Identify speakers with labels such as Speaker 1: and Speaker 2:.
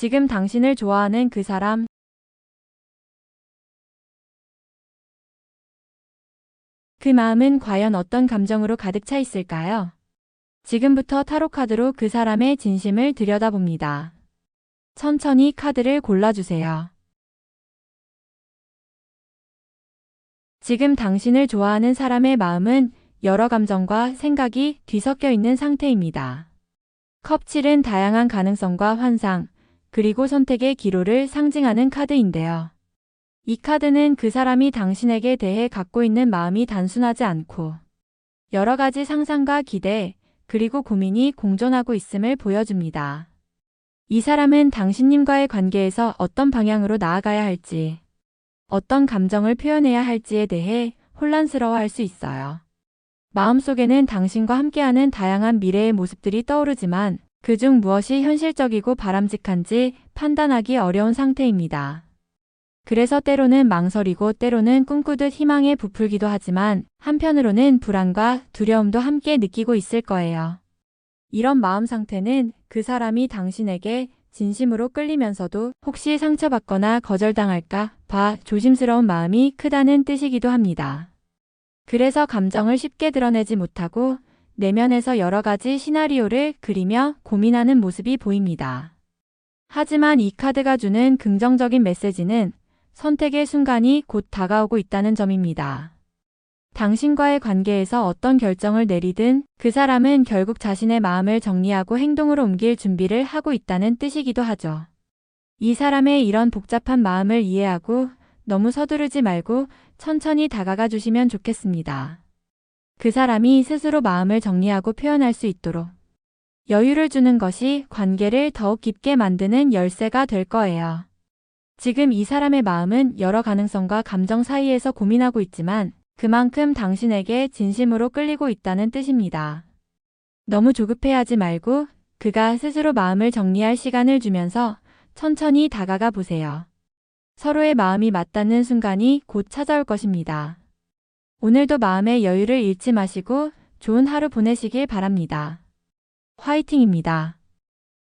Speaker 1: 지금 당신을 좋아하는 그 사람, 그 마음은 과연 어떤 감정으로 가득 차 있을까요? 지금부터 타로 카드로 그 사람의 진심을 들여다봅니다. 천천히 카드를 골라주세요. 지금 당신을 좋아하는 사람의 마음은 여러 감정과 생각이 뒤섞여 있는 상태입니다. 컵 7은 다양한 가능성과 환상, 그리고 선택의 기로를 상징하는 카드인데요. 이 카드는 그 사람이 당신에게 대해 갖고 있는 마음이 단순하지 않고 여러 가지 상상과 기대, 그리고 고민이 공존하고 있음을 보여줍니다. 이 사람은 당신님과의 관계에서 어떤 방향으로 나아가야 할지, 어떤 감정을 표현해야 할지에 대해 혼란스러워할 수 있어요. 마음속에는 당신과 함께하는 다양한 미래의 모습들이 떠오르지만 그중 무엇이 현실적이고 바람직한지 판단하기 어려운 상태입니다. 그래서 때로는 망설이고 때로는 꿈꾸듯 희망에 부풀기도 하지만 한편으로는 불안과 두려움도 함께 느끼고 있을 거예요. 이런 마음 상태는 그 사람이 당신에게 진심으로 끌리면서도 혹시 상처받거나 거절당할까 봐 조심스러운 마음이 크다는 뜻이기도 합니다. 그래서 감정을 쉽게 드러내지 못하고 내면에서 여러 가지 시나리오를 그리며 고민하는 모습이 보입니다. 하지만 이 카드가 주는 긍정적인 메시지는 선택의 순간이 곧 다가오고 있다는 점입니다. 당신과의 관계에서 어떤 결정을 내리든 그 사람은 결국 자신의 마음을 정리하고 행동으로 옮길 준비를 하고 있다는 뜻이기도 하죠. 이 사람의 이런 복잡한 마음을 이해하고 너무 서두르지 말고 천천히 다가가 주시면 좋겠습니다. 그 사람이 스스로 마음을 정리하고 표현할 수 있도록 여유를 주는 것이 관계를 더욱 깊게 만드는 열쇠가 될 거예요. 지금 이 사람의 마음은 여러 가능성과 감정 사이에서 고민하고 있지만 그만큼 당신에게 진심으로 끌리고 있다는 뜻입니다. 너무 조급해하지 말고 그가 스스로 마음을 정리할 시간을 주면서 천천히 다가가 보세요. 서로의 마음이 맞닿는 순간이 곧 찾아올 것입니다. 오늘도 마음의 여유를 잃지 마시고 좋은 하루 보내시길 바랍니다. 화이팅입니다.